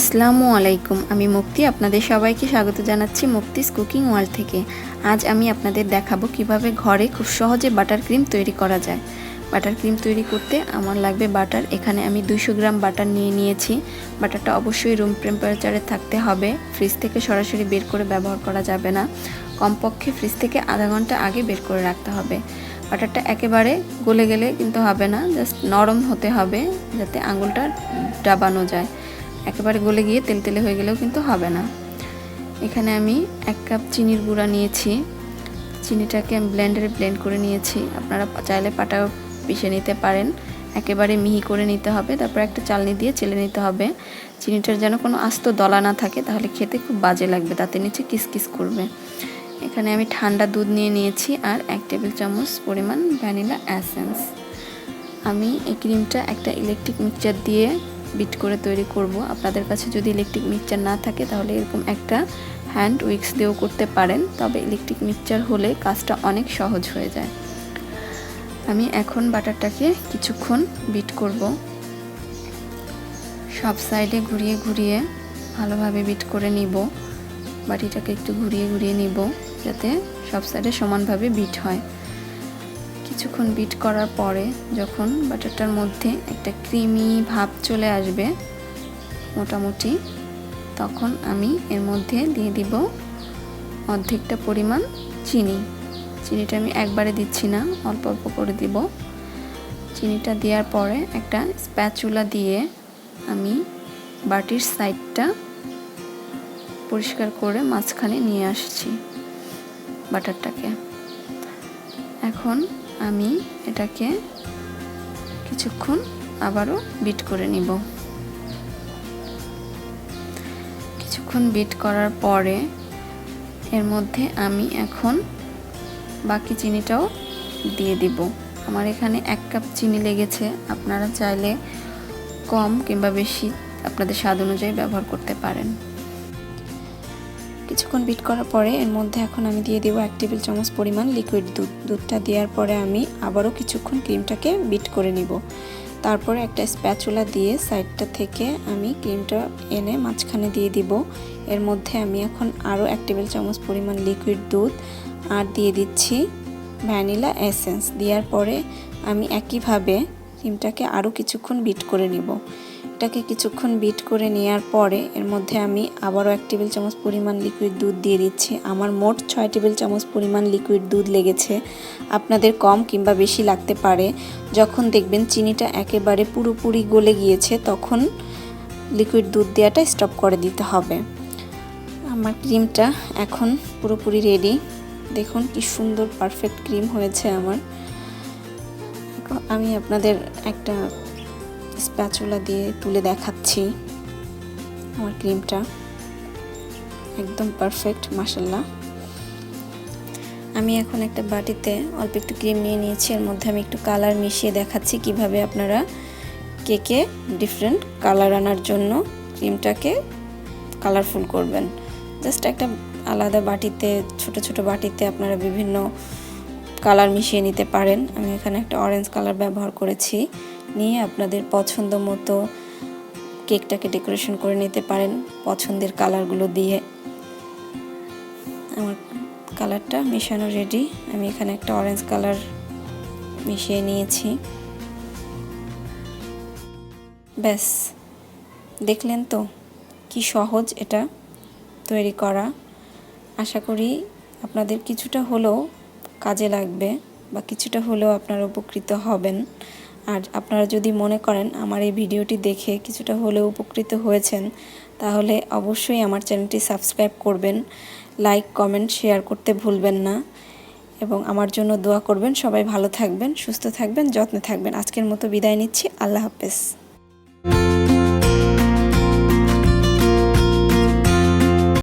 আসসালামু আলাইকুম, আমি মুক্তি আপনাদের সবাইকে স্বাগত জানাচ্ছি মুক্তিস কুকিং ওয়ার্ল্ড থেকে। আজ আমি আপনাদের দেখাবো কীভাবে ঘরে খুব সহজে বাটার ক্রিম তৈরি করা যায়। বাটার ক্রিম তৈরি করতে আমার লাগবে বাটার। এখানে আমি দুশো গ্রাম বাটার নিয়ে নিয়েছি। বাটারটা অবশ্যই রুম টেম্পারেচারে থাকতে হবে। ফ্রিজ থেকে সরাসরি বের করে ব্যবহার করা যাবে না। কমপক্ষে ফ্রিজ থেকে আধা ঘণ্টা আগে বের করে রাখতে হবে। বাটারটা একেবারে গলে গেলে কিন্তু হবে না জাস্ট নরম হতে হবে যাতে আঙুলটা ডাবানো যায়। একেবারে গলে গিয়ে তেল তেলে হয়ে গেলেও কিন্তু হবে না। এখানে আমি এক কাপ চিনির গুঁড়া নিয়েছি। চিনিটাকে আমি ব্লেন্ডারে ব্লেন্ড করে নিয়েছি। আপনারা চাইলে পাটাও পিষে নিতে পারেন। একেবারে মিহি করে নিতে হবে। তারপর একটা চালনি দিয়ে চেলে নিতে হবে। চিনিটার যেন কোনো আস্ত দলা না থাকে, তাহলে খেতে খুব বাজে লাগবে। তাতে নিচে কিসকিস করবে। এখানে আমি ঠান্ডা দুধ নিয়ে নিয়েছি আর এক টেবিল চামচ পরিমাণ ভ্যানিলা অ্যাসেন্স আমি এই ক্রিমটা একটা ইলেকট্রিক মিক্সচার দিয়ে বিট করে তৈরি করব। আপনাদের কাছে যদি ইলেকট্রিক মিক্সচার না থাকে, তাহলে এরকম একটা হ্যান্ড উইক্স দিয়েও করতে পারেন। তবে ইলেকট্রিক মিক্সচার হলে কাজটা অনেক সহজ হয়ে যায়। আমি এখন বাটারটাকে কিছুক্ষণ বিট করব। সব সাইডে ঘুরিয়ে ঘুরিয়ে ভালোভাবে বিট করে নিব। বাটিটাকে একটু ঘুরিয়ে ঘুরিয়ে নিব যাতে সব সাইডে সমানভাবে বিট হয়। কিছুক্ষণ বিট করার পরে যখন বাটারটার মধ্যে একটা ক্রিমি ভাব চলে আসবে, মোটামুটি, তখন আমি এর মধ্যে দিয়ে দিব অর্ধেকটা পরিমাণ চিনি। চিনিটা আমি একবারে দিচ্ছি না, অল্প অল্প করে দিব। চিনিটা দেওয়ার পরে একটা স্প্যাচুলা দিয়ে আমি বাটির সাইডটা পরিষ্কার করে মাঝখানে নিয়ে আসছি বাটারটাকে। এখন আমি এটাকে কিছুক্ষণ আবারও বিট করে নিব। কিছুক্ষণ বিট করার পরে এর মধ্যে আমি এখন বাকি চিনিটাও দিয়ে দিব। আমার এখানে এক কাপ চিনি লেগেছে, আপনারা চাইলে কম কিংবা বেশি আপনাদের স্বাদ অনুযায়ী ব্যবহার করতে পারেন। কিছুক্ষণ বিট করার পরে এর মধ্যে এখন আমি দিয়ে দেবো এক টেবিল চামচ পরিমাণ লিকুইড দুধ। দুধটা দেওয়ার পরে আমি আবারও কিছুক্ষণ ক্রিমটাকে বিট করে নিব। তারপরে একটা স্প্যাচুলা দিয়ে সাইডটা থেকে আমি ক্রিমটা এনে মাঝখানে দিয়ে দিব। এর মধ্যে আমি এখন আরও এক টেবিল চামচ পরিমাণ লিকুইড দুধ আর দিয়ে দিচ্ছি ভ্যানিলা এসেন্স দেওয়ার পরে আমি একইভাবে ক্রিমটাকে আরও কিছুক্ষণ বিট করে নিব। এটাকে কিছুক্ষণ বিট করে নেওয়ার পরে এর মধ্যে আমি আবারও এক টেবিল চামচ পরিমাণ লিকুইড দুধ দিয়ে দিচ্ছি। আমার মোট ছয় টেবিল চামচ পরিমাণ লিকুইড দুধ লেগেছে। আপনাদের কম কিংবা বেশি লাগতে পারে। যখন দেখবেন চিনিটা একেবারে পুরোপুরি গলে গিয়েছে, তখন লিকুইড দুধ দেওয়াটা স্টপ করে দিতে হবে। আমার ক্রিমটা এখন পুরোপুরি রেডি দেখুন কি সুন্দর পারফেক্ট ক্রিম হয়েছে আমার। আমি আপনাদের একটা স্প্যাচুলা দিয়ে তুলে দেখাচ্ছি আমার ক্রিমটা। একদম পারফেক্ট মাসাল্লাহ আমি এখন একটা বাটিতে অল্প একটু ক্রিম নিয়ে নিয়েছি, এর মধ্যে আমি একটু কালার মিশিয়ে দেখাচ্ছি কীভাবে আপনারা কেকে ডিফারেন্ট কালার আনার জন্য ক্রিমটাকে কালারফুল করবেন। জাস্ট একটা আলাদা বাটিতে, ছোট ছোট বাটিতে আপনারা বিভিন্ন কালার মিশিয়ে নিতে পারেন। আমি এখানে একটা অরেঞ্জ কালার ব্যবহার করেছি। নিয়ে আপনাদের পছন্দ মতো কেকটাকে ডেকোরেশন করে নিতে পারেন পছন্দের কালারগুলো দিয়ে। আমার কালারটা মেশানো রেডি আমি এখানে একটা অরেঞ্জ কালার মিশিয়ে নিয়েছি। ব্যাস, দেখলেন তো কি সহজ এটা তৈরি করা। আশা করি আপনাদের কিছুটা হলেও কাজে লাগবে বা কিছুটা হলেও আপনারা উপকৃত হবেন। আর আপনারা যদি মনে করেন আমার এই ভিডিওটি দেখে কিছুটা হলেও উপকৃত হয়েছেন, তাহলে অবশ্যই আমার চ্যানেলটি সাবস্ক্রাইব করবেন, লাইক, কমেন্ট, শেয়ার করতে ভুলবেন না এবং আমার জন্য দোয়া করবেন। সবাই ভালো থাকবেন, সুস্থ থাকবেন, যত্নে থাকবেন। আজকের মতো বিদায় নিচ্ছি। আল্লাহ হাফেজ।